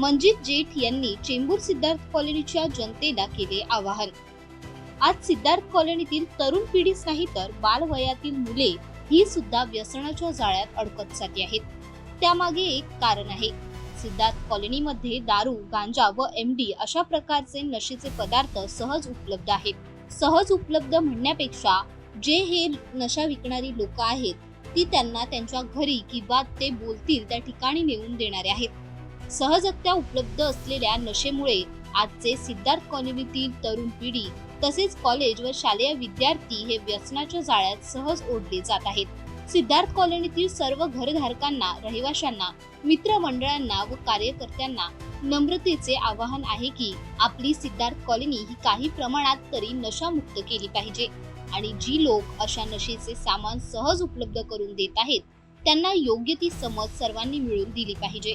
मनजित जेठ यांनी चेंबूर सिद्धार्थ कॉलनीच्या जनतेला केले आवाहन. आज सिद्धार्थ कॉलनीतील तरुण पिढीच नाही तर बालवयातील मुले ही सुद्धा व्यसनाच्या जाळ्यात अडकत जाते आहेत. त्यामागे एक कारण आहे. सिद्धार्थ कॉलनीमध्ये दारू गांजा व एम डी अशा प्रकारचे नशेचे पदार्थ सहज उपलब्ध आहेत. सहज उपलब्ध म्हणण्यापेक्षा जे हे नशा विकणारी लोक आहेत ती त्यांना त्यांच्या घरी किंवा ते बोलतील त्या ठिकाणी नेऊन देणारे आहेत. सहजत्या उपलब्ध असलेल्या नशेमुळे आजचे सिद्धार्थ कॉलनीतील तरुण पिढी तसेच कॉलेज व शालेय विद्यार्थी हे व्यसनाच्या जाळ्यात सहज ओढले जात आहेत. सिद्धार्थ कॉलनीतील सर्व घरधारकांना रहिवाशांना मित्रमंडळांना व कार्यकर्त्यांना नम्रतेचे आवाहन आहे की आपली सिद्धार्थ कॉलनी ही काही प्रमाणात तरी नशामुक्त केली पाहिजे आणि जी लोक अशा नशेचे सामान सहज उपलब्ध करून देत आहेत त्यांना योग्य ती समज सर्वांनी मिळून दिली पाहिजे.